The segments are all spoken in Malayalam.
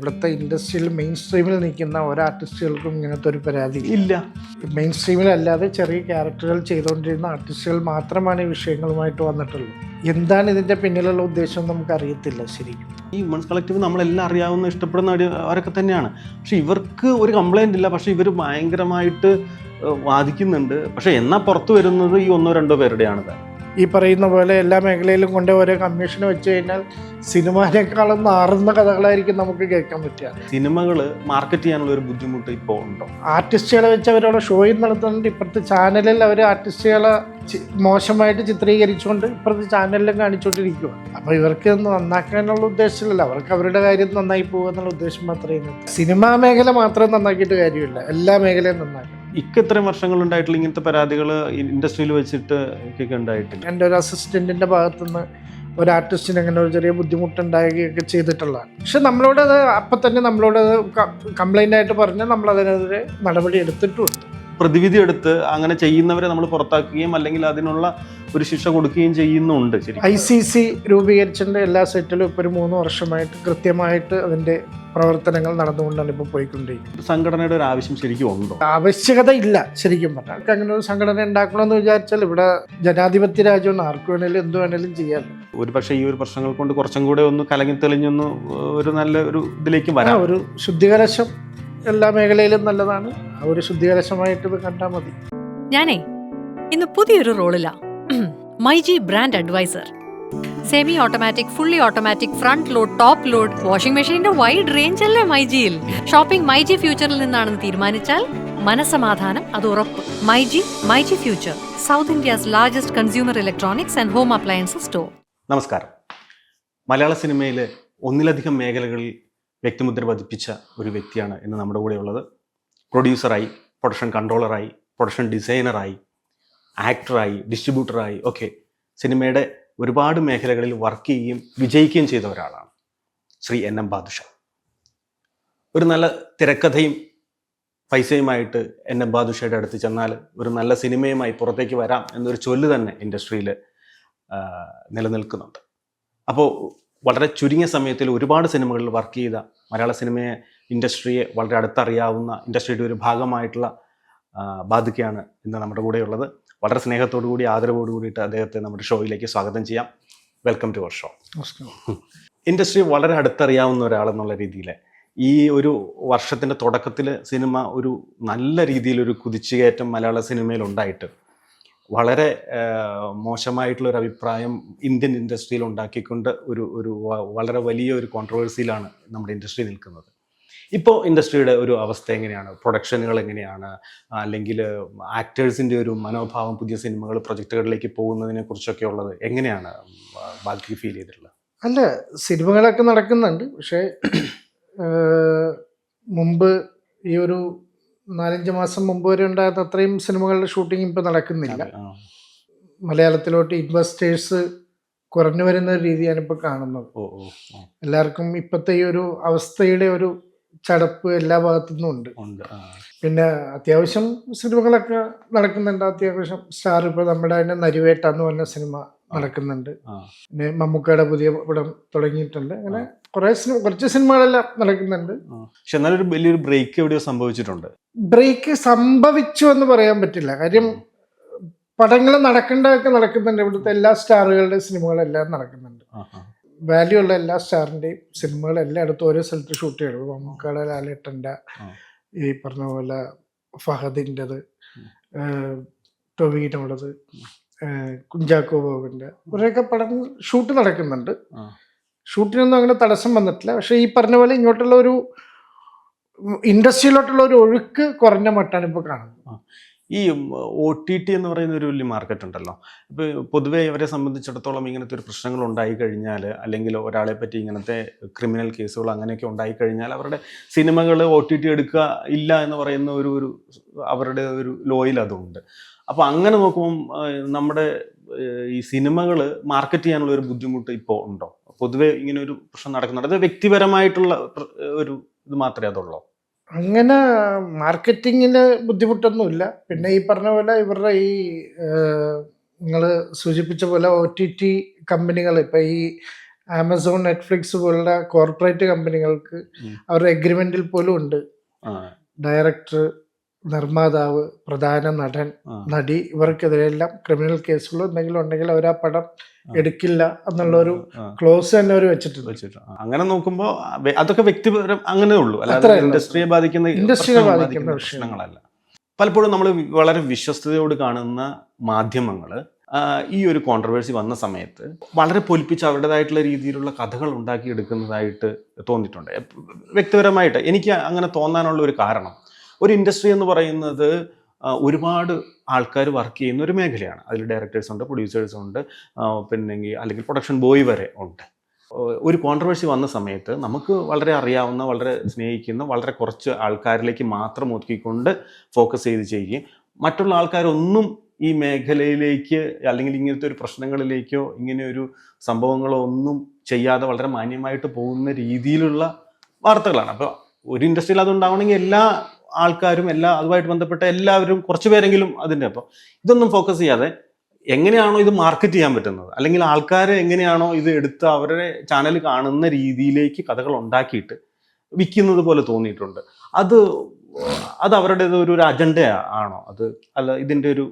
ഇവിടുത്തെ ഇൻഡസ്ട്രിയിൽ മെയിൻ സ്ട്രീമിൽ നിൽക്കുന്ന ഓരോ ആർട്ടിസ്റ്റുകൾക്കും ഇങ്ങനത്തെ ഒരു പരാതി. ഇല്ല. മെയിൻ സ്ട്രീമിലല്ലാതെ ചെറിയ ക്യാരക്ടറുകൾ ചെയ്തുകൊണ്ടിരുന്ന ആർട്ടിസ്റ്റുകൾ മാത്രമാണ് ഈ വിഷയങ്ങളുമായിട്ട് വന്നിട്ടുള്ളത്. എന്താണ് ഇതിന്റെ പിന്നിലുള്ള ഉദ്ദേശം നമുക്ക് അറിയത്തില്ല ശരിക്കും. ഈ വിമൻസ് കളക്റ്റീവ് നമ്മളെല്ലാം അറിയാവുന്ന ഇഷ്ടപ്പെടുന്ന അവരൊക്കെ തന്നെയാണ്. പക്ഷെ ഇവർക്ക് ഒരു കംപ്ലൈന്റ് ഇല്ല. പക്ഷെ ഇവർ ഭയങ്കരമായിട്ട് വാദിക്കുന്നുണ്ട്. പക്ഷെ എന്നാ പുറത്തു വരുന്നത് ഈ ഒന്നോ രണ്ടോ പേരുടെയാണ്. താൻ ഈ പറയുന്ന പോലെ എല്ലാ മേഖലയിലും കൊണ്ട് ഓരോ കമ്മീഷൻ വെച്ച് കഴിഞ്ഞാൽ സിനിമേനേക്കാളും മാറുന്ന കഥകളായിരിക്കും നമുക്ക് കേൾക്കാൻ പറ്റുക. സിനിമകൾ മാർക്കറ്റ് ചെയ്യാനുള്ള ഒരു ബുദ്ധിമുട്ട് ഇപ്പോൾ ഉണ്ടോ? ആർട്ടിസ്റ്റുകളെ വെച്ച് അവരവിടെ ഷോയിൽ നടത്തുന്നുണ്ട്. ഇപ്പുറത്തെ ചാനലിൽ അവർ ആർട്ടിസ്റ്റുകളെ മോശമായിട്ട് ചിത്രീകരിച്ചുകൊണ്ട് ഇപ്പുറത്തെ ചാനലിലും കാണിച്ചുകൊണ്ടിരിക്കുക അപ്പോൾ ഇവർക്ക് ഒന്ന് നന്നാക്കാനുള്ള ഉദ്ദേശമില്ലല്ലോ അവർക്ക് അവരുടെ കാര്യം നന്നായി പോകുക എന്നുള്ള ഉദ്ദേശം മാത്രമേ. സിനിമാ മേഖല മാത്രം നന്നാക്കിയിട്ട് കാര്യമില്ല. എല്ലാ മേഖലയും നന്നാക്കണം. ഇക്ക് ഇത്രയും വർഷങ്ങൾ ഉണ്ടായിട്ടുള്ള ഇങ്ങനത്തെ പരാതികൾ ഇൻഡസ്ട്രിയിൽ വെച്ചിട്ട് ഒക്കെ ഉണ്ടായിട്ടില്ല? എന്റെ ഒരു അസിസ്റ്റന്റിന്റെ ഭാഗത്തുനിന്ന് ഒരു ആർട്ടിസ്റ്റിന് അങ്ങനെ ഒരു ചെറിയ ബുദ്ധിമുട്ടുണ്ടാകുകയൊക്കെ ചെയ്തിട്ടുള്ളതാണ്. പക്ഷെ നമ്മളോട് അത് അപ്പം തന്നെ നമ്മളോട് അത് കംപ്ലൈന്റ് ആയിട്ട് പറഞ്ഞാൽ നമ്മൾ അതിനെതിരെ നടപടി എടുത്തിട്ടുമുണ്ട് പ്രതിവിധി എടുത്ത് അങ്ങനെ ചെയ്യുന്നവരെ നമ്മൾ പുറത്താക്കുകയും അല്ലെങ്കിൽ അതിനുള്ള ഒരു ശിക്ഷ കൊടുക്കുകയും ചെയ്യുന്നുണ്ട് ശരി ഐ സി സി രൂപീകരിച്ചതിന്റെ എല്ലാ സെറ്റിലും ഇപ്പോൾ ഒരു മൂന്ന് വർഷമായിട്ട് കൃത്യമായിട്ട് അതിന്റെ പ്രവർത്തനങ്ങൾ നടന്നുകൊണ്ടാണ് ഇപ്പോൾ പോയിക്കൊണ്ടിരിക്കുന്നത്. സംഘടനയുടെ ഒരു ആവശ്യം ശരിക്കും ഉണ്ടോ? ആവശ്യകത ഇല്ല ശരിക്കും പറഞ്ഞാൽ. അങ്ങനെ ഒരു സംഘടന ഉണ്ടാക്കണമെന്ന് വിചാരിച്ചാൽ ഇവിടെ ജനാധിപത്യ രാജ്യമാണ്. ആർക്ക് വേണേലും എന്ത് വേണേലും ചെയ്യാൻ ഒരു പക്ഷേ ഈ ഒരു പ്രശ്നങ്ങൾ കൊണ്ട് കുറച്ചും കൂടെ ഒന്ന് കലങ്ങി തെളിഞ്ഞൊന്ന് ഒരു നല്ല ഒരു ഇതിലേക്ക് വരാം. ഒരു ശുദ്ധികലശം എല്ലാ മേഖലയിലും നല്ലതാണ്. ആ ഒരു ശുദ്ധികലശമായിട്ട് ഇത് കണ്ടാൽ മതി. ഞാനേ ഇന്ന് പുതിയൊരു റോളിലാ. MyG brand adviser. Semi automatic fully automatic front load top load washing മെഷീന്റെ വൈഡ് റേഞ്ച് അല്ലേ മൈജിയിൽ? ഷോപ്പിംഗ് മൈജി ഫ്യൂച്ചറിൽ നിന്നാണെന്ന് തീരുമാനിച്ചാൽ മനസമാധാനം അത് ഉറപ്പ്. MyG myG future south India's largest consumer electronics and home appliances store. നമസ്കാരം. മലയാള സിനിമയിലെ ഒന്നിലധികം മേഖലകളിൽ വ്യക്തിമുദ്ര പതിപ്പിച്ച ഒരു വ്യക്തിയാണ് ഇന്ന് നമ്മുടെ കൂടെ ഉള്ളത് പ്രൊഡ്യൂസറായി പ്രൊഡക്ഷൻ കൺട്രോളറായി പ്രൊഡക്ഷൻ ഡിസൈനറായി ആക്ടറായി ഡിസ്ട്രിബ്യൂട്ടറായി ഒക്കെ സിനിമയുടെ ഒരുപാട് മേഖലകളിൽ വർക്ക് ചെയ്യുകയും വിജയിക്കുകയും ചെയ്ത ഒരാളാണ് ശ്രീ എൻ എം ബാദുഷ. ഒരു നല്ല തിരക്കഥയും പൈസയുമായിട്ട് എൻ എം ബാദുഷയുടെ അടുത്ത് ചെന്നാൽ ഒരു നല്ല സിനിമയുമായി പുറത്തേക്ക് വരാം എന്നൊരു ചൊല്ല് തന്നെ ഇൻഡസ്ട്രിയിൽ നിലനിൽക്കുന്നുണ്ട്. അപ്പോൾ വളരെ ചുരുങ്ങിയ സമയത്തിൽ ഒരുപാട് സിനിമകളിൽ വർക്ക് ചെയ്ത മലയാള സിനിമയെ ഇൻഡസ്ട്രിയെ വളരെ അടുത്തറിയാവുന്ന ഇൻഡസ്ട്രിയുടെ ഒരു ഭാഗമായിട്ടുള്ള ബാധിക്കയാണ് ഇന്ന് നമ്മുടെ കൂടെയുള്ളത്. വളരെ സ്നേഹത്തോടു കൂടി ആദരവോടു കൂടിയിട്ട് അദ്ദേഹത്തെ നമ്മുടെ ഷോയിലേക്ക് സ്വാഗതം ചെയ്യാം. Welcome to our show industry വളരെ അടുത്തറിയാവുന്ന ഒരാളെന്നുള്ള രീതിയിൽ ഈ ഒരു വർഷത്തിന്റെ തുടക്കത്തിൽ സിനിമ ഒരു നല്ല രീതിയിലൊരു കുതിച്ചുകയറ്റം മലയാള സിനിമയിൽ ഉണ്ടായിട്ട് വളരെ മോശമായിട്ടുള്ള ഒരു അഭിപ്രായം ഇന്ത്യൻ ഇൻഡസ്ട്രിയിൽ ഉണ്ടാക്കിക്കൊണ്ട് ഒരു ഒരു വളരെ വലിയ ഒരു കോൺട്രവേഴ്സിയിലാണ് നമ്മുടെ ഇൻഡസ്ട്രി നിൽക്കുന്നത്. ഇപ്പോൾ ഇൻഡസ്ട്രിയുടെ ഒരു അവസ്ഥ എങ്ങനെയാണ്? പ്രൊഡക്ഷനുകൾ എങ്ങനെയാണ്? അല്ലെങ്കിൽ ആക്ടേഴ്സിന്റെ ഒരു മനോഭാവം പുതിയ സിനിമകൾ പ്രൊജക്റ്റുകളിലേക്ക് പോകുന്നതിനെ കുറിച്ചൊക്കെ ഉള്ളത് എങ്ങനെയാണ് ബാക്കി ഫീൽ ചെയ്തിട്ടുള്ളത്? അല്ല സിനിമകളൊക്കെ നടക്കുന്നുണ്ട്. പക്ഷേ മുമ്പ് ഈ ഒരു നാലഞ്ച് മാസം മുമ്പ് വരെ ഉണ്ടായിരുന്ന അത്രയും സിനിമകളുടെ ഷൂട്ടിംഗ് ഇപ്പം നടക്കുന്നില്ല. മലയാളത്തിലോട്ട് ഇൻവെസ്റ്റേഴ്സ് കുറഞ്ഞു വരുന്ന ഒരു രീതിയാണ് ഇപ്പോൾ കാണുന്നത്. എല്ലാവർക്കും ഇപ്പോഴത്തെ ഈ ഒരു അവസ്ഥയുടെ ഒരു ചടപ്പ് എല്ലാ ഭാഗത്തു നിന്നും ഉണ്ട്. ഉണ്ട് പിന്നെ അത്യാവശ്യം സിനിമകളൊക്കെ നടക്കുന്നുണ്ട്. അത്യാവശ്യം സ്റ്റാർ ഇപ്പോൾ നമ്മുടെ തന്നെ നരിവേട്ട എന്ന് പറഞ്ഞ സിനിമ നടക്കുന്നുണ്ട്. പിന്നെ മമ്മൂക്കയുടെ പുതിയ പടം തുടങ്ങിയിട്ടുണ്ട്. അങ്ങനെ കുറെ സിനിമ കുറച്ച് സിനിമകളെല്ലാം നടക്കുന്നുണ്ട്. പക്ഷെ എന്നാലും ഒരു വലിയൊരു ബ്രേക്ക് എവിടെയോ സംഭവിച്ചിട്ടുണ്ട്. ബ്രേക്ക് സംഭവിച്ചു എന്ന് പറയാൻ പറ്റില്ല. കാര്യം പടങ്ങൾ നടക്കേണ്ടതൊക്കെ നടക്കുന്നുണ്ട്. ഇവിടുത്തെ എല്ലാ സ്റ്റാറുകളുടെയും സിനിമകളെല്ലാം നടക്കുന്നുണ്ട്. വാല്യൂ ഉള്ള എല്ലാ സ്റ്റാറിന്റെയും സിനിമകൾ എല്ലായിടത്തും ഓരോ സ്ഥലത്ത് ഷൂട്ട് ചെയ്യണം. മമ്മൂക്കയുടെ ലാലേട്ടന്റെ ഈ പറഞ്ഞ പോലെ ഫഹദിന്റെത് ടൊവീനോടത് കുഞ്ചാക്കോ ബോബിന്റെ കുറേയൊക്കെ പടം ഷൂട്ട് നടക്കുന്നുണ്ട്. ഷൂട്ടിനൊന്നും അങ്ങനെ തടസ്സം വന്നിട്ടില്ല. പക്ഷെ ഈ പറഞ്ഞ പോലെ ഇങ്ങോട്ടുള്ള ഒരു ഇൻഡസ്ട്രിയിലോട്ടുള്ള ഒരു ഒഴുക്ക് കുറഞ്ഞ മട്ടാണ് ഇപ്പോൾ കാണുന്നത്. ഈ ഒ ടി ടി എന്ന് പറയുന്ന ഒരു വലിയ മാർക്കറ്റ് ഉണ്ടല്ലോ. ഇപ്പോൾ പൊതുവേ ഇവരെ സംബന്ധിച്ചിടത്തോളം ഇങ്ങനത്തെ ഒരു പ്രശ്നങ്ങൾ ഉണ്ടായി കഴിഞ്ഞാൽ അല്ലെങ്കിൽ ഒരാളെ പറ്റി ഇങ്ങനത്തെ ക്രിമിനൽ കേസുകൾ അങ്ങനെയൊക്കെ ഉണ്ടായി കഴിഞ്ഞാൽ അവരുടെ സിനിമകൾ ഒ ടി ടി എടുക്കുക ഇല്ല എന്ന് പറയുന്ന ഒരു ഒരു അവരുടെ ഒരു ലോയിൽ അതുണ്ട്. അപ്പോൾ അങ്ങനെ നോക്കുമ്പോൾ നമ്മുടെ ഈ സിനിമകൾ മാർക്കറ്റ് ചെയ്യാനുള്ള ഒരു ബുദ്ധിമുട്ട് ഇപ്പോൾ ഉണ്ടോ? പൊതുവെ ഇങ്ങനെ ഒരു പ്രശ്നം നടക്കുന്നുണ്ട്. അത് വ്യക്തിപരമായിട്ടുള്ള ഒരു ഇത് മാത്രമേ അതുള്ളൂ? അങ്ങനെ മാർക്കറ്റിങ്ങിന് ബുദ്ധിമുട്ടൊന്നുമില്ല. പിന്നെ ഈ പറഞ്ഞ പോലെ ഇവരുടെ ഈ നിങ്ങൾ സൂചിപ്പിച്ച പോലെ ഒ ടി ടി കമ്പനികൾ ഇപ്പം ഈ ആമസോൺ നെറ്റ്ഫ്ലിക്സ് പോലുള്ള കോർപ്പറേറ്റ് കമ്പനികൾക്ക്. അവരുടെ എഗ്രിമെന്റിൽ പോലും ഉണ്ട്. ഡയറക്ടർ നിർമ്മാതാവ് പ്രധാന നടൻ നടി ഇവർക്കെതിരെല്ലാം ക്രിമിനൽ കേസുകൾ എന്തെങ്കിലും ഉണ്ടെങ്കിൽ അവർ ആ. പടം എടുക്കില്ല എന്നുള്ള ഒരു ക്ലോസ് തന്നെ അവർ വെച്ചിട്ടുണ്ട്. വെച്ചിട്ടുണ്ട്. അങ്ങനെ നോക്കുമ്പോൾ അതൊക്കെ വ്യക്തിപരം അങ്ങനെ ഉള്ളൂ. അല്ലാതെ ഇൻഡസ്ട്രിയെ ബാധിക്കുന്ന ഇൻഡസ്ട്രിയെ ബാധിക്കുന്ന ബാധിക്കുന്ന പ്രശ്നങ്ങളല്ല. പലപ്പോഴും നമ്മൾ വളരെ വിശ്വസ്തയോട് കാണുന്ന മാധ്യമങ്ങൾ ഈ ഒരു കോൺട്രവേഴ്സി വന്ന സമയത്ത് വളരെ പൊലിപ്പിച്ച് അവരുടേതായിട്ടുള്ള രീതിയിലുള്ള കഥകൾ ഉണ്ടാക്കിയെടുക്കുന്നതായിട്ട് തോന്നിയിട്ടുണ്ട്. വ്യക്തിപരമായിട്ട് എനിക്ക് അങ്ങനെ തോന്നാനുള്ള ഒരു കാരണം ഒരു ഇൻഡസ്ട്രി എന്ന് പറയുന്നത് ഒരുപാട് ആൾക്കാർ വർക്ക് ചെയ്യുന്ന ഒരു മേഖലയാണ്. അതിൽ ഡയറക്ടേഴ്സ് ഉണ്ട് പ്രൊഡ്യൂസേഴ്സ് ഉണ്ട് പിന്നെ അല്ലെങ്കിൽ പ്രൊഡക്ഷൻ ബോയ് വരെ ഉണ്ട്. ഒരു കോൺട്രവേഴ്സി വന്ന സമയത്ത് നമുക്ക് വളരെ അറിയാവുന്ന വളരെ സ്നേഹിക്കുന്ന വളരെ കുറച്ച് ആൾക്കാരിലേക്ക് മാത്രം ഒതുക്കിക്കൊണ്ട് ഫോക്കസ് ചെയ്ത് ചെയ്യുകയും മറ്റുള്ള ആൾക്കാരൊന്നും ഈ മേഖലയിലേക്ക് അല്ലെങ്കിൽ ഇങ്ങനത്തെ ഒരു പ്രശ്നങ്ങളിലേക്കോ ഇങ്ങനെ ഒരു സംഭവങ്ങളോ ഒന്നും ചെയ്യാതെ വളരെ മാന്യമായിട്ട് പോകുന്ന രീതിയിലുള്ള വാർത്തകളാണ്. അപ്പോൾ ഒരു ഇൻഡസ്ട്രിയിൽ അതുണ്ടാവണമെങ്കിൽ എല്ലാ ആൾക്കാരും എല്ലാ അതുമായിട്ട് ബന്ധപ്പെട്ട എല്ലാവരും കുറച്ച് പേരെങ്കിലും അതിന്റെ അപ്പം ഇതൊന്നും ഫോക്കസ് ചെയ്യാതെ എങ്ങനെയാണോ ഇത് മാർക്കറ്റ് ചെയ്യാൻ പറ്റുന്നത്? അല്ലെങ്കിൽ ആൾക്കാരെ എങ്ങനെയാണോ ഇത് എടുത്ത് അവരുടെ ചാനൽ കാണുന്ന രീതിയിലേക്ക് കഥകൾ ഉണ്ടാക്കിയിട്ട് വിൽക്കുന്നത് പോലെ തോന്നിയിട്ടുണ്ട്. അത് അത് അവരുടേത് ഒരു അജണ്ട ആണോ? അത് അല്ല ഇതിന്റെ ഒരു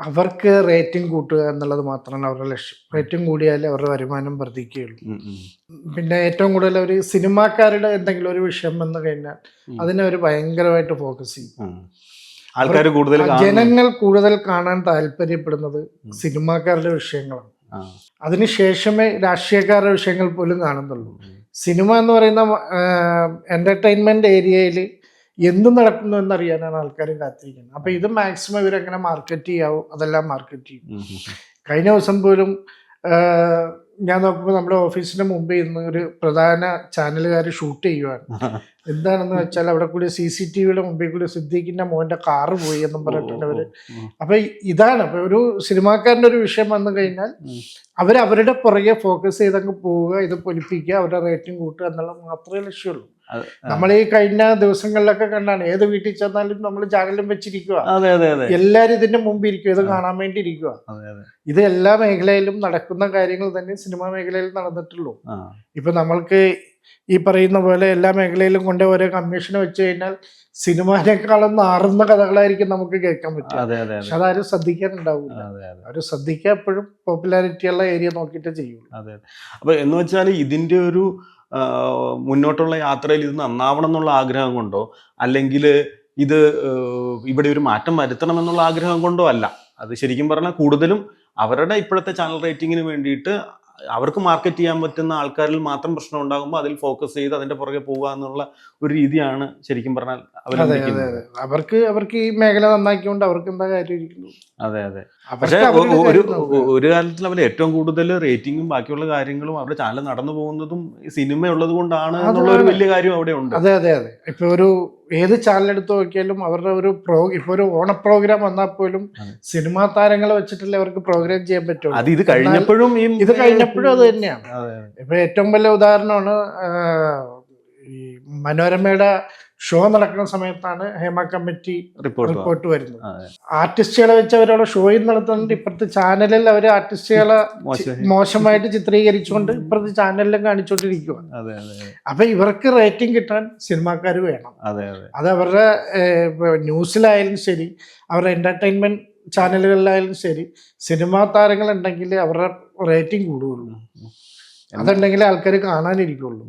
അവർക്ക് റേറ്റിംഗ് കൂട്ടുക എന്നുള്ളത് മാത്രമാണ് അവരുടെ ലക്ഷ്യം. റേറ്റിംഗ് കൂടിയാലേ അവരുടെ വരുമാനം വർദ്ധിക്കുകയുള്ളൂ. പിന്നെ ഏറ്റവും കൂടുതൽ ഒരു സിനിമാക്കാരുടെ എന്തെങ്കിലും ഒരു വിഷയം വന്നു കഴിഞ്ഞാൽ അതിനെ അവർ ഭയങ്കരമായിട്ട് ഫോക്കസ് ചെയ്യും. ആൾക്കാർ കൂടുതൽ ജനങ്ങൾ കൂടുതൽ കാണാൻ താല്പര്യപ്പെടുന്നത് സിനിമാക്കാരുടെ വിഷയങ്ങളാണ്. അതിനുശേഷമേ രാഷ്ട്രീയക്കാരുടെ വിഷയങ്ങൾ പോലും കാണുന്നുള്ളൂ. സിനിമ എന്ന് പറയുന്ന എന്റർടൈൻമെന്റ് ഏരിയയിൽ എന്ത് നടക്കുന്നു എന്നറിയാനാണ് ആൾക്കാർ കാത്തിരിക്കുന്നത്. അപ്പൊ ഇത് മാക്സിമം ഇവരെങ്ങനെ മാർക്കറ്റ് ചെയ്യാവും അതെല്ലാം മാർക്കറ്റ് ചെയ്യും. കഴിഞ്ഞ ദിവസം പോലും ഞാൻ നോക്കുമ്പോൾ നമ്മുടെ ഓഫീസിന്റെ മുമ്പിൽ ഇന്ന് ഒരു പ്രധാന ചാനലുകാർ ഷൂട്ട് ചെയ്യുവാണ്. എന്താണെന്ന് വെച്ചാൽ അവിടെ കൂടി സി സി ടി വിയുടെ മുമ്പിൽ കൂടി സിദ്ദീഖിന്റെ മോന്റെ കാറ് പോയി എന്നും പറഞ്ഞിട്ടുണ്ട് അവർ. അപ്പൊ ഇതാണ്. അപ്പൊ ഒരു സിനിമാക്കാരന്റെ ഒരു വിഷയം വന്നു കഴിഞ്ഞാൽ അവർ അവരുടെ പുറകെ ഫോക്കസ് ചെയ്തങ്ങ് പോവുക ഇത് പൊലിപ്പിക്കുക അവരുടെ റേറ്റിംഗ് കൂട്ടുക എന്നുള്ളത് മാത്രമേ ലക്ഷ്യമുള്ളൂ. നമ്മൾ ഈ കഴിഞ്ഞ ദിവസങ്ങളിലൊക്കെ കണ്ടാണ് ഏത് വീട്ടിൽ ചെന്നാലും നമ്മൾ ചാനലും വെച്ചിരിക്കുക. എല്ലാരും ഇതിന്റെ മുമ്പ് ഇരിക്കുക ഇത് കാണാൻ വേണ്ടി ഇരിക്കുക ഇത് എല്ലാ മേഖലയിലും നടക്കുന്ന കാര്യങ്ങൾ തന്നെ സിനിമാ മേഖലയിൽ നടന്നിട്ടുള്ളൂ. ഇപ്പൊ നമ്മൾക്ക് ഈ പറയുന്ന പോലെ എല്ലാ മേഖലയിലും കൊണ്ട് ഓരോ കമ്മീഷൻ വെച്ച് കഴിഞ്ഞാൽ സിനിമയിനേക്കാളും നാറുന്ന കഥകളായിരിക്കും നമുക്ക് കേൾക്കാൻ പറ്റും പക്ഷെ അതെ അതാരും ശ്രദ്ധിക്കാനുണ്ടാവില്ല അതെ ശ്രദ്ധിക്കാൻ അവർ ശ്രദ്ധിക്കുക എപ്പോഴും പോപ്പുലാരിറ്റി ഉള്ള ഏരിയ നോക്കിയിട്ട് ചെയ്യുള്ളൂ. അതെ അപ്പൊ എന്ന് വെച്ചാൽ ഇതിന്റെ ഒരു മുന്നോട്ടുള്ള യാത്രയിൽ ഇത് നന്നാവണം എന്നുള്ള ആഗ്രഹം കൊണ്ടോ അല്ലെങ്കിൽ ഇത് ഇവിടെ ഒരു മാറ്റം വരുത്തണം എന്നുള്ള ആഗ്രഹം കൊണ്ടോ അല്ല. അത് ശരിക്കും പറഞ്ഞാൽ കൂടുതലും അവരുടെ ഇപ്പോഴത്തെ ചാനൽ റേറ്റിങ്ങിന് വേണ്ടിയിട്ട് അവർക്ക് മാർക്കറ്റ് ചെയ്യാൻ പറ്റുന്ന ആൾക്കാരിൽ മാത്രം പ്രശ്നം ഉണ്ടാകുമ്പോൾ അതിൽ ഫോക്കസ് ചെയ്ത് അതിന്റെ പുറകെ പോവുക എന്നുള്ള ഒരു രീതിയാണ് ശരിക്കും പറഞ്ഞാൽ അതെ അതെ അതെ. അവർക്ക് അവർക്ക് ഈ മേഖല നന്നാക്കിക്കൊണ്ട് അവർക്ക് എന്താ കാര്യം അതെ അതെ. പക്ഷെ ഒരു ഒരു കാലത്തിൽ അവർ ഏറ്റവും കൂടുതൽ റേറ്റിംഗും ബാക്കിയുള്ള കാര്യങ്ങളും അവരുടെ ചാനൽ നടന്നു പോകുന്നതും സിനിമ ഉള്ളത് കൊണ്ടാണ് എന്നുള്ള ഒരു വലിയ കാര്യം അവിടെ ഉണ്ട്. അതെ അതെ അതെ. ഇപ്പൊ ഒരു ഏത് ചാനൽ എടുത്ത് നോക്കിയാലും അവരുടെ ഒരു പ്രോ ഇപ്പൊ ഒരു ഓണ പ്രോഗ്രാം വന്നാൽ പോലും. സിനിമാ താരങ്ങളെ വെച്ചിട്ടല്ലേ അവർക്ക് പ്രോഗ്രാം ചെയ്യാൻ പറ്റും അത് ഇത് കഴിഞ്ഞപ്പോഴും ഇത് കഴിഞ്ഞപ്പോഴും അത് തന്നെയാണ്. ഇപ്പൊ ഏറ്റവും വലിയ ഉദാഹരണമാണ് ഈ മനോരമയുടെ ഷോ നടക്കുന്ന സമയത്താണ് ഹേമ കമ്മിറ്റി റിപ്പോർട്ട് റിപ്പോർട്ട് വരുന്നത്. ആർട്ടിസ്റ്റുകളെ വെച്ച് അവരവിടെ ഷോയിൽ നടത്തുന്നുണ്ട്. ഇപ്പുറത്തെ ചാനലിൽ അവർ ആർട്ടിസ്റ്റുകളെ മോശമായിട്ട് ചിത്രീകരിച്ചുകൊണ്ട് ഇപ്പുറത്തെ ചാനലിലും കാണിച്ചുകൊണ്ടിരിക്കുകയാണ്. അപ്പൊ ഇവർക്ക് റേറ്റിംഗ് കിട്ടാൻ സിനിമാക്കാർ വേണം. അതെ അവരുടെ ന്യൂസിലായാലും ശരി അവരുടെ എന്റർടൈൻമെന്റ് ചാനലുകളിലായാലും ശരി സിനിമാ താരങ്ങൾ ഉണ്ടെങ്കിൽ അവരുടെ റേറ്റിംഗ് കൂടുകയുള്ളൂ. അതുണ്ടെങ്കിൽ ആൾക്കാർ കാണാനിരിക്കുള്ളൂ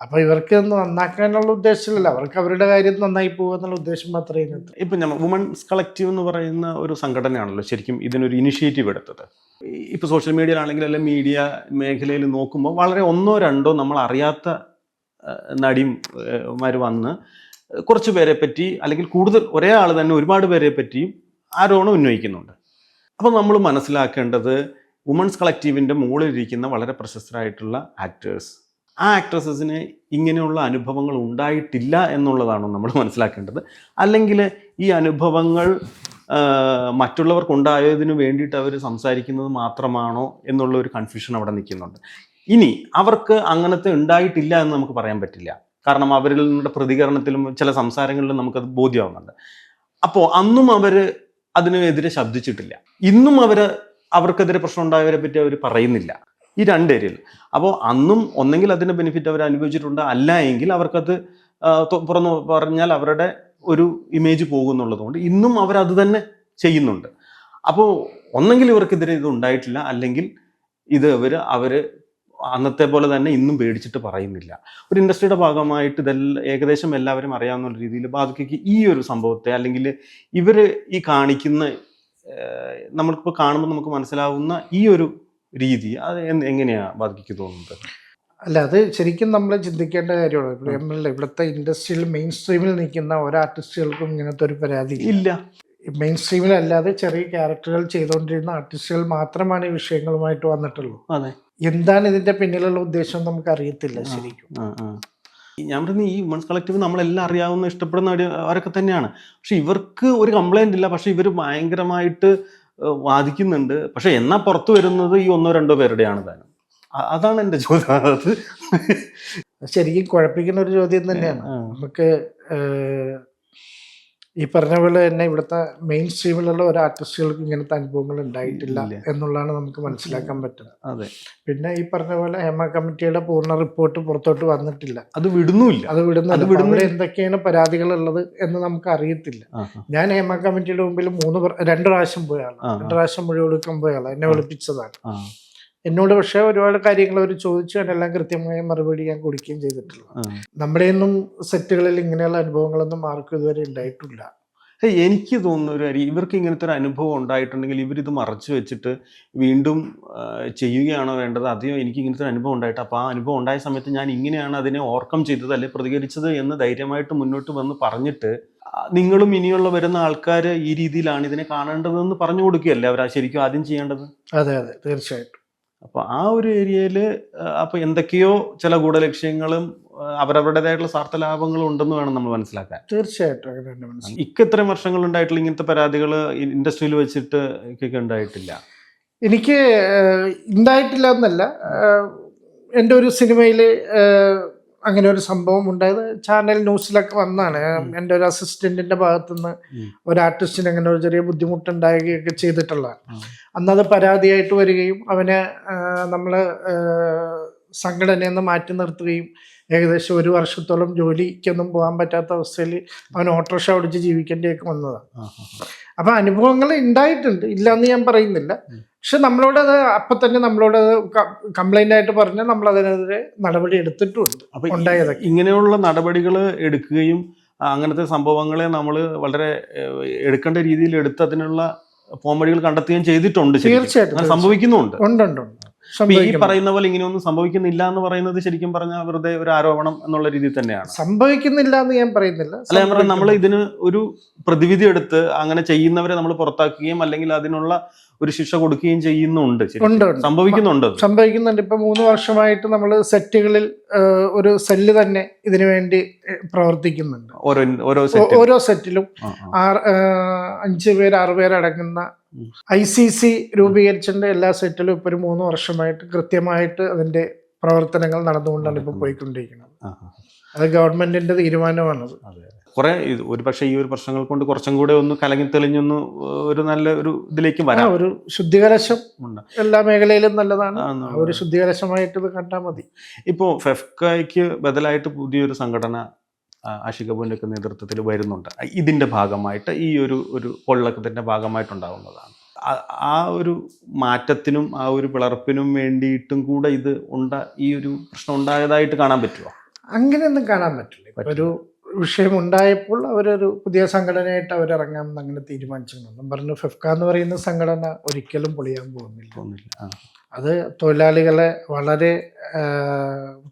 ഉം. അപ്പൊ ഇവർക്ക് നന്നാക്കാനുള്ള ഉദ്ദേശമില്ല അവർക്ക് അവരുടെ കാര്യം നന്നായി പോകുക എന്നുള്ള ഉദ്ദേശം മാത്രമേ ഇതിനകത്ത് ഇപ്പം നമ്മൾ വുമൺസ് കളക്റ്റീവ് എന്ന് പറയുന്ന ഒരു സംഘടനയാണല്ലോ ശരിക്കും ഇതിനൊരു ഇനിഷ്യേറ്റീവ് എടുത്തത്. ഇപ്പൊ സോഷ്യൽ മീഡിയയിലാണെങ്കിൽ അല്ലെങ്കിൽ മീഡിയ മേഖലയിൽ നോക്കുമ്പോൾ വളരെ ഒന്നോ രണ്ടോ നമ്മൾ അറിയാത്ത നടിമാർ വന്ന് കുറച്ച് പേരെ പറ്റി അല്ലെങ്കിൽ കൂടുതൽ ഒരേ ആൾ തന്നെ ഒരുപാട് പേരെ പറ്റിയും ആരോണം ഉന്നയിക്കുന്നുണ്ട്. അപ്പോൾ നമ്മൾ മനസ്സിലാക്കേണ്ടത് വുമൺസ് കളക്റ്റീവിന്റെ മുകളിലിരിക്കുന്ന വളരെ പ്രശസ്തരായിട്ടുള്ള ആക്ടേഴ്സ് ആ ആക്ട്രസസിന് ഇങ്ങനെയുള്ള അനുഭവങ്ങൾ ഉണ്ടായിട്ടില്ല എന്നുള്ളതാണോ നമ്മൾ മനസ്സിലാക്കേണ്ടത്. അല്ലെങ്കിൽ ഈ അനുഭവങ്ങൾ മറ്റുള്ളവർക്കുണ്ടായതിനു വേണ്ടിയിട്ട് അവർ സംസാരിക്കുന്നത് മാത്രമാണോ എന്നുള്ള ഒരു കൺഫ്യൂഷൻ അവിടെ നിൽക്കുന്നുണ്ട്. ഇനി അവർക്ക് അങ്ങനത്തെ ഉണ്ടായിട്ടില്ല എന്ന് നമുക്ക് പറയാൻ പറ്റില്ല. കാരണം അവരിൽ നിന്നുള്ള പ്രതികരണത്തിലും ചില സംസാരങ്ങളിലും നമുക്കത് ബോധ്യമാവുന്നുണ്ട്. അപ്പോൾ അന്നും അവർ അതിനെതിരെ ശബ്ദിച്ചിട്ടില്ല. ഇന്നും അവർ അവർക്കെതിരെ പ്രശ്നം ഉണ്ടായവരെ പറ്റി അവർ പറയുന്നില്ല. ഈ രണ്ട് ഏരിയയിൽ. അപ്പോൾ അന്നും ഒന്നെങ്കിൽ അതിന്റെ ബെനിഫിറ്റ് അവർ അനുഭവിച്ചിട്ടുണ്ട്. അല്ല എങ്കിൽ അവർക്കത് തുറന്നു പറഞ്ഞാൽ അവരുടെ ഒരു ഇമേജ് പോകുന്നുള്ളതുകൊണ്ട് ഇന്നും അവരത് തന്നെ ചെയ്യുന്നുണ്ട്. അപ്പോൾ ഒന്നെങ്കിൽ ഇവർക്കെതിരെ ഇത് ഉണ്ടായിട്ടില്ല. അല്ലെങ്കിൽ ഇത് ഇവർ അവർ അന്നത്തെ പോലെ തന്നെ ഇന്നും പേടിച്ചിട്ട് പറയുന്നില്ല. ഒരു ഇൻഡസ്ട്രിയുടെ ഭാഗമായിട്ട് ഇതെല്ലാം ഏകദേശം എല്ലാവരും അറിയാവുന്ന രീതിയിൽ ബാധിക്ക് ഈ ഒരു സംഭവത്തെ അല്ലെങ്കിൽ ഇവർ ഈ കാണിക്കുന്ന നമ്മൾക്കിപ്പോൾ കാണുമ്പോൾ നമുക്ക് മനസ്സിലാവുന്ന ഈ ഒരു രീതി അത് എങ്ങനെയാണ് എങ്ങനെയാ ബാധിക്ക് തോന്നുന്നത്? അല്ല അത് ശരിക്കും നമ്മൾ ചിന്തിക്കേണ്ട കാര്യമാണ്. നമ്മളുടെ ഇവിടുത്തെ ഇൻഡസ്ട്രിയിൽ മെയിൻ സ്ട്രീമിൽ നിൽക്കുന്ന ഓരോ ആർട്ടിസ്റ്റുകൾക്കും ഇങ്ങനത്തെ ഒരു പരാതി. ഇല്ല. മെയിൻ സ്ട്രീമിലല്ലാതെ ചെറിയ ക്യാരക്ടറുകൾ ചെയ്തുകൊണ്ടിരുന്ന ആർട്ടിസ്റ്റുകൾ മാത്രമാണ് ഈ വിഷയങ്ങളുമായിട്ട് വന്നിട്ടുള്ളൂ. അതെ. എന്താണ് ഇതിന്റെ പിന്നിലുള്ള ഉദ്ദേശം നമുക്ക് അറിയത്തില്ല ശരിക്കും. ഞാൻ പറഞ്ഞ ഈ വിമൻസ് കളക്റ്റീവ് നമ്മളെല്ലാം അറിയാവുന്ന ഇഷ്ടപ്പെടുന്ന അവരൊക്കെ തന്നെയാണ്. പക്ഷെ ഇവർക്ക് ഒരു കംപ്ലൈന്റ് ഇല്ല. പക്ഷെ ഇവർ ഭയങ്കരമായിട്ട് വാദിക്കുന്നുണ്ട്. പക്ഷെ എന്നാ പുറത്തു വരുന്നത് ഈ ഒന്നോ രണ്ടോ പേരുടെയാണ് താനും അതാണ് എന്റെ ചോദ്യം. അത് ശരിക്കും കുഴപ്പിക്കുന്ന ഒരു ചോദ്യം തന്നെയാണ്. നമുക്ക് ഈ പറഞ്ഞ പോലെ തന്നെ ഇവിടുത്തെ മെയിൻ സ്ട്രീമിലുള്ള ഒരു ആർട്ടിസ്റ്റുകൾക്ക് ഇങ്ങനത്തെ അനുഭവങ്ങൾ ഉണ്ടായിട്ടില്ല. എന്നുള്ളതാണ് നമുക്ക് മനസ്സിലാക്കാൻ പറ്റുന്നത് അതെ പിന്നെ ഈ പറഞ്ഞ പോലെ ഹേമ കമ്മിറ്റിയുടെ പൂർണ റിപ്പോർട്ട് പുറത്തോട്ട് വന്നിട്ടില്ല അത് വിടുന്നില്ല അത് വിടുന്നില്ല. അവിടെ എന്തൊക്കെയാണ് പരാതികൾ ഉള്ളത് എന്ന് നമുക്ക് അറിയത്തില്ല. ഞാൻ ഹേമ കമ്മിറ്റിയുടെ മുമ്പിൽ മൂന്ന് രണ്ട് പ്രാവശ്യം പോയാണ്. രണ്ട് പ്രാവശ്യം മൊഴി കൊടുക്കാൻ പോയാളാണ് എന്നെ. വിളിപ്പിച്ചതാണ്. എന്നോട് പക്ഷേ ഒരുപാട് കാര്യങ്ങൾ അവർ ചോദിച്ചു അതിനെല്ലാം കൃത്യമായ മറുപടി ഞാൻ കൊടുക്കുകയും ചെയ്തിട്ടുള്ളൂ. ആ. നമ്മുടെ ഒന്നും സെറ്റുകളിൽ ഇങ്ങനെയുള്ള അനുഭവങ്ങളൊന്നും ആർക്കും ഇതുവരെ ഉണ്ടായിട്ടില്ല. എനിക്ക് തോന്നുന്ന ഒരു കാര്യം ഇവർക്ക് ഇങ്ങനത്തെ ഒരു അനുഭവം ഉണ്ടായിട്ടുണ്ടെങ്കിൽ ഇവരിത് മറച്ചു വെച്ചിട്ട് വീണ്ടും ചെയ്യുകയാണോ വേണ്ടത്? അതെയോ എനിക്ക് ഇങ്ങനത്തെ ഒരു അനുഭവം ഉണ്ടായിട്ട്? അപ്പോൾ ആ അനുഭവം ഉണ്ടായ സമയത്ത് ഞാൻ ഇങ്ങനെയാണ് അതിനെ ഓർക്കം ചെയ്തത് അല്ലെ പ്രതികരിച്ചത് എന്ന് ധൈര്യമായിട്ട് മുന്നോട്ട് വന്ന് പറഞ്ഞിട്ട് നിങ്ങളും ഇനിയുള്ള വരുന്ന ആൾക്കാർ ഈ രീതിയിലാണ് ഇതിനെ കാണേണ്ടതെന്ന് പറഞ്ഞു കൊടുക്കുകയല്ലേ അവർ ശരിക്കും ആദ്യം ചെയ്യേണ്ടത്? അതെ അതെ. തീർച്ചയായിട്ടും. അപ്പോൾ ആ ഒരു ഏരിയയിൽ അപ്പോൾ എന്തൊക്കെയോ ചില ഗൂഢലക്ഷ്യങ്ങളും അവരവരുടേതായിട്ടുള്ള സ്വാർത്ഥ ലാഭങ്ങളും ഉണ്ടെന്ന് വേണം നമ്മൾ മനസ്സിലാക്കാൻ. തീർച്ചയായിട്ടും അങ്ങനെ തന്നെ മനസ്സിലായി ഇക്കത്ര വർഷങ്ങൾ ഉണ്ടായിട്ടുള്ള ഇങ്ങനത്തെ പരാതികൾ ഇൻഡസ്ട്രിയിൽ വെച്ചിട്ട് ഇക്കൊക്കെ ഉണ്ടായിട്ടില്ല? എനിക്ക് ഉണ്ടായിട്ടില്ല എന്നല്ല. എന്റെ ഒരു സിനിമയിൽ അങ്ങനെ ഒരു സംഭവം ഉണ്ടായത് ചാനൽ ന്യൂസിലൊക്കെ വന്നാണ്. എന്റെ ഒരു അസിസ്റ്റന്റിന്റെ ഭാഗത്തുനിന്ന് ഒരു ആർട്ടിസ്റ്റിന് അങ്ങനെ ഒരു ചെറിയ ബുദ്ധിമുട്ടുണ്ടാകുകയൊക്കെ ചെയ്തിട്ടുള്ളതാണ്. ഉം. അന്നത് പരാതിയായിട്ട് വരികയും അവനെ നമ്മൾ സംഘടനയിൽ നിന്ന് മാറ്റി നിർത്തുകയും ഏകദേശം ഒരു വർഷത്തോളം ജോലിക്കൊന്നും പോകാൻ പറ്റാത്ത അവസ്ഥയിൽ അവൻ ഓട്ടോറിക്ഷ ഓടിച്ച് ജീവിക്കേണ്ടിയൊക്കെ വന്നതാണ്. അപ്പൊ അനുഭവങ്ങൾ ഉണ്ടായിട്ടുണ്ട്. ഇല്ലാന്ന് ഞാൻ പറയുന്നില്ല. പക്ഷെ നമ്മളോട് അത് അപ്പൊ തന്നെ നമ്മളോട് കംപ്ലൈന്റ് ആയിട്ട് പറഞ്ഞാൽ നമ്മൾ അതിനെതിരെ നടപടി എടുത്തിട്ടുണ്ട്. അപ്പൊ ഉണ്ടായത്. ഇങ്ങനെയുള്ള നടപടികൾ എടുക്കുകയും അങ്ങനത്തെ സംഭവങ്ങളെ നമ്മൾ വളരെ എടുക്കേണ്ട രീതിയിൽ എടുത്ത് അതിനുള്ള പോംവഴികൾ കണ്ടെത്തുകയും ചെയ്തിട്ടുണ്ട്. തീർച്ചയായിട്ടും സംഭവിക്കുന്നുണ്ട്. ഉണ്ട് ഉണ്ട് ഈ പറയുന്ന പോലെ ഇങ്ങനെയൊന്നും സംഭവിക്കുന്നില്ല എന്ന് പറയുന്നത് ശരിക്കും പറഞ്ഞാൽ വെറുതെ ഒരു ആരോപണം എന്നുള്ള രീതിയിൽ തന്നെയാണ്. സംഭവിക്കുന്നില്ല എന്ന് ഞാൻ പറയുന്നില്ല. അല്ല ഞാൻ പറയാം നമ്മൾ ഇതിന് ഒരു പ്രതിവിധി എടുത്ത് അങ്ങനെ ചെയ്യുന്നവരെ നമ്മൾ പുറത്താക്കുകയും അല്ലെങ്കിൽ അതിനുള്ള ഒരു ശിക്ഷ കൊടുക്കുകയും ചെയ്യുന്നുണ്ട് സംഭവിക്കുന്നുണ്ട് സംഭവിക്കുന്നുണ്ട്. ഇപ്പൊ മൂന്ന് വർഷമായിട്ട് നമ്മൾ സെറ്റുകളിൽ ഒരു സെല്ല് തന്നെ ഇതിനു വേണ്ടി പ്രവർത്തിക്കുന്നുണ്ട്. ഓരോ സെറ്റിലും. ആറ് അഞ്ച് പേര് ആറ് പേരടങ്ങുന്ന. ഐ സി സി രൂപീകരിച്ചതിന്റെ എല്ലാ സെറ്റിലും ഇപ്പൊ ഒരു മൂന്ന് വർഷമായിട്ട് കൃത്യമായിട്ട് അതിന്റെ പ്രവർത്തനങ്ങൾ നടന്നുകൊണ്ടാണ് ഇപ്പൊ പോയിക്കൊണ്ടിരിക്കുന്നത്. അത് ഗവൺമെന്റിന്റെ തീരുമാനമാണത്. കുറെ ഒരു പക്ഷേ ഈ ഒരു പ്രശ്നങ്ങൾ കൊണ്ട് കുറച്ചും കൂടെ ഒന്ന് കലങ്ങി തെളിഞ്ഞൊന്ന് ഒരു നല്ല ഒരു ഇതിലേക്ക് വരാം. ഒരു ശുദ്ധികലശം ഉണ്ട്. എല്ലാ മേഖലയിലും നല്ലതാണ്. ഒരു ശുദ്ധികലശമായിട്ട് ഇത് കണ്ടാൽ മതി. ഇപ്പോ ഫെഫ്കയ്ക്ക് ബദലായിട്ട് പുതിയൊരു സംഘടന ആ, ആഷിക് ഒക്കെ നേതൃത്വത്തിൽ വരുന്നുണ്ട്. ഇതിന്റെ ഭാഗമായിട്ട് ഈ ഒരു ഒരു പൊള്ളക്കത്തിന്റെ ഭാഗമായിട്ടുണ്ടാവുന്നതാണ്. ആ- ഒരു മാറ്റത്തിനും ആ ഒരു പിളർപ്പിനും വേണ്ടിയിട്ടും കൂടെ ഇത് ഉണ്ട ഈ ഒരു പ്രശ്നം ഉണ്ടായതായിട്ട് കാണാൻ പറ്റുമോ അങ്ങനെയൊന്നും കാണാൻ പറ്റില്ല. ഒരു വിഷയം ഉണ്ടായപ്പോൾ അവരൊരു പുതിയ സംഘടനയായിട്ട് അവരിറങ്ങാമെന്ന് അങ്ങനെ തീരുമാനിച്ചിരുന്നു. പറഞ്ഞു ഫെഫ്ക എന്ന് പറയുന്ന സംഘടന ഒരിക്കലും പൊളിയാൻ പോകുന്നില്ല. അത് തൊഴിലാളികളെ വളരെ